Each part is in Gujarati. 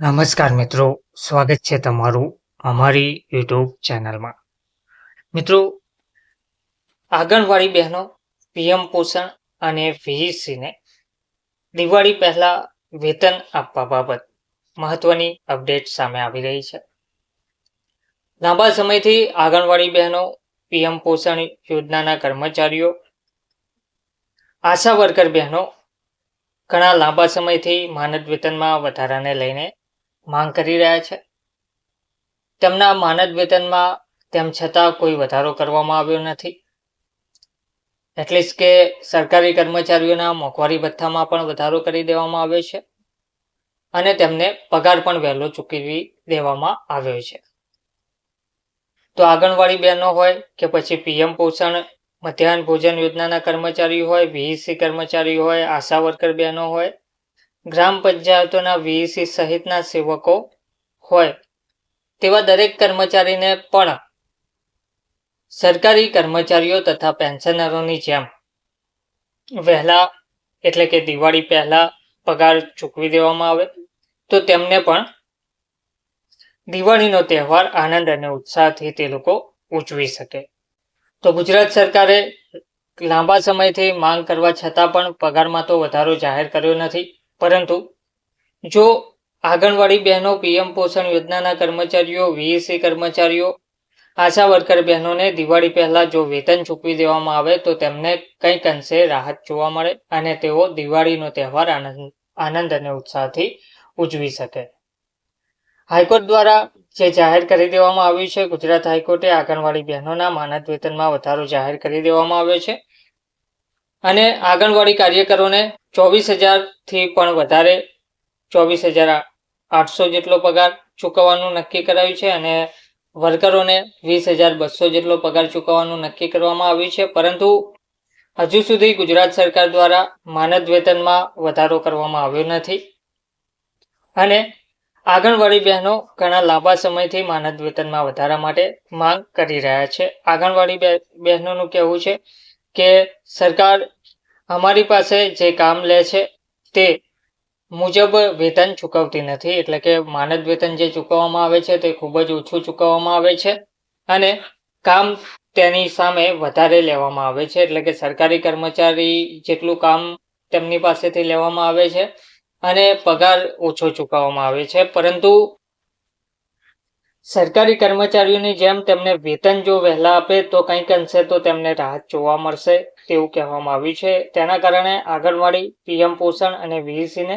નમસ્કાર મિત્રો, સ્વાગત છે તમારું અમારી યુટ્યુબ ચેનલમાં. મિત્રો, આંગણવાડી બહેનો, પીએમ પોષણ અને ને દિવાળી પહેલા વેતન આપવા બાબત મહત્વની અપડેટ સામે આવી રહી છે. લાંબા સમયથી આંગણવાડી બહેનો, પીએમ પોષણ યોજનાના કર્મચારીઓ, આશા વર્કર બહેનો ઘણા લાંબા સમયથી માનદ વેતનમાં વધારાને લઈને માંગ કરી રહ્યા છે? તેમના માનદ વેતનમાં તેમ છતાં કોઈ વધારો કરવામાં આવ્યો નથી. એટલીસ્ટ કે સરકારી કર્મચારીઓના મોંઘવારી ભથ્થામાં પણ વધારો કરી દેવામાં આવ્યો છે અને તેમને પગાર પણ વહેલો ચૂકવી દેવામાં આવ્યો છે. તો આંગણવાડી બહેનો હોય કે પછી પીએમ પોષણ, મધ્યાહન ભોજન યોજનાના કર્મચારી હોય વીઈસી કર્મચારી હોય, આશા વર્કર બહેનો હોય ગ્રામ પંચાયતોના વીઈસી સહિતના સેવકો હોય તેવા દરેક કર્મચારીને પણ સરકારી કર્મચારીઓ તથા પેન્શનરોની જેમ વહેલા એટલે કે દિવાળી પહેલા પગાર ચૂકવી દેવામાં આવે તો તેમને પણ દિવાળીનો તહેવાર આનંદ અને ઉત્સાહથી તે લોકો ઉજવી શકે. તો ગુજરાત સરકારે લાંબા સમયથી માંગ કરવા છતાં પણ પગારમાં તો વધારો જાહેર કર્યો નથી. પરંતુ જો આંગણવાડી બહેનો પીએમ પોષણ યોજનાના કર્મચારીઓ, વીએસસી કર્મચારીઓ, આશા વર્કર બહેનોને દિવાળી પહેલાં જો વેતન ચૂકવી દેવામાં આવે તો તેમને કંઈક અંશે રાહત જોવા મળે અને તેઓ દિવાળીનો તહેવાર આનંદ આનંદ અને ઉત્સાહથી ઉજવી શકે. હાઈકોર્ટ દ્વારા જે જાહેર કરી દેવામાં આવ્યું છે, ગુજરાત હાઈકોર્ટે આંગણવાડી બહેનોના માનદ વેતનમાં વધારો જાહેર કરી દેવામાં આવ્યો છે. અને આંગણવાડી કાર્યકરોને ચોવીસ હજારથી પણ વધારે, ચોવીસ હજાર આઠસો જેટલો પગાર ચૂકવવાનું નક્કી કરાયું છે અને વર્કરોને વીસ હજાર બસો જેટલો પગાર ચૂકવવાનું નક્કી કરવામાં આવ્યું છે. પરંતુ હજુ સુધી ગુજરાત સરકાર દ્વારા માનદ વેતનમાં વધારો કરવામાં આવ્યો નથી. અને આંગણવાડી બહેનો ઘણા લાંબા સમયથી માનદ વેતનમાં વધારા માટે માંગ કરી રહ્યા છે. આંગણવાડી બહેનોનું કહેવું છે કે સરકાર અમારી પાસે જે કામ લે છે તે મુજબ વેતન ચૂકવતી નથી, એટલે કે માનદ વેતન જે ચૂકવવામાં આવે છે તે ખૂબ જ ઓછું ચૂકવવામાં આવે છે અને કામ તેની સામે વધારે લેવામાં આવે છે, એટલે કે સરકારી કર્મચારી જેટલું કામ તેમની પાસેથી લેવામાં આવે છે અને પગાર ઓછો ચૂકવવામાં આવે છે. પરંતુ સરકારી કર્મચારીઓની જેમ તેમને વેતન જો વહેલા આપે તો કંઈક અંશે તો તેમને રાહત જોવા મળશે તેવું કહેવામાં આવ્યું છે. તેના કારણે આંગણવાડી, પીએમ પોષણ અને વીએસસીને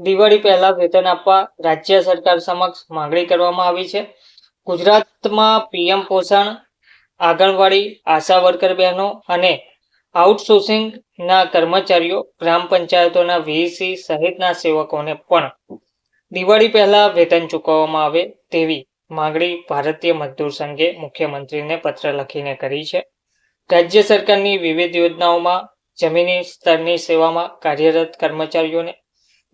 દિવાળી પહેલા વેતન આપવા રાજ્ય સરકાર સમક્ષ માંગણી કરવામાં આવી છે. ગુજરાતમાં પીએમ પોષણ, આંગણવાડી, આશા વર્કર બહેનો અને આઉટસોર્સિંગના કર્મચારીઓ, ગ્રામ પંચાયતોના વીસી સહિતના સેવકોને પણ દિવાળી પહેલા વેતન ચૂકવવામાં આવે તેવી માંગણી ભારતીય મજદૂર સંઘે મુખ્યમંત્રીને પત્ર લખીને કરી છે. રાજ્ય સરકારની વિવિધ યોજનાઓમાં જમીની સ્તરની સેવામાં કાર્યરત કર્મચારીઓને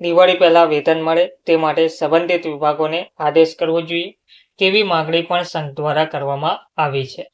દિવાળી પહેલા વેતન મળે તે માટે સંબંધિત વિભાગોને આદેશ કરવો જોઈએ તેવી માંગણી પણ સંઘ દ્વારા કરવામાં આવી છે.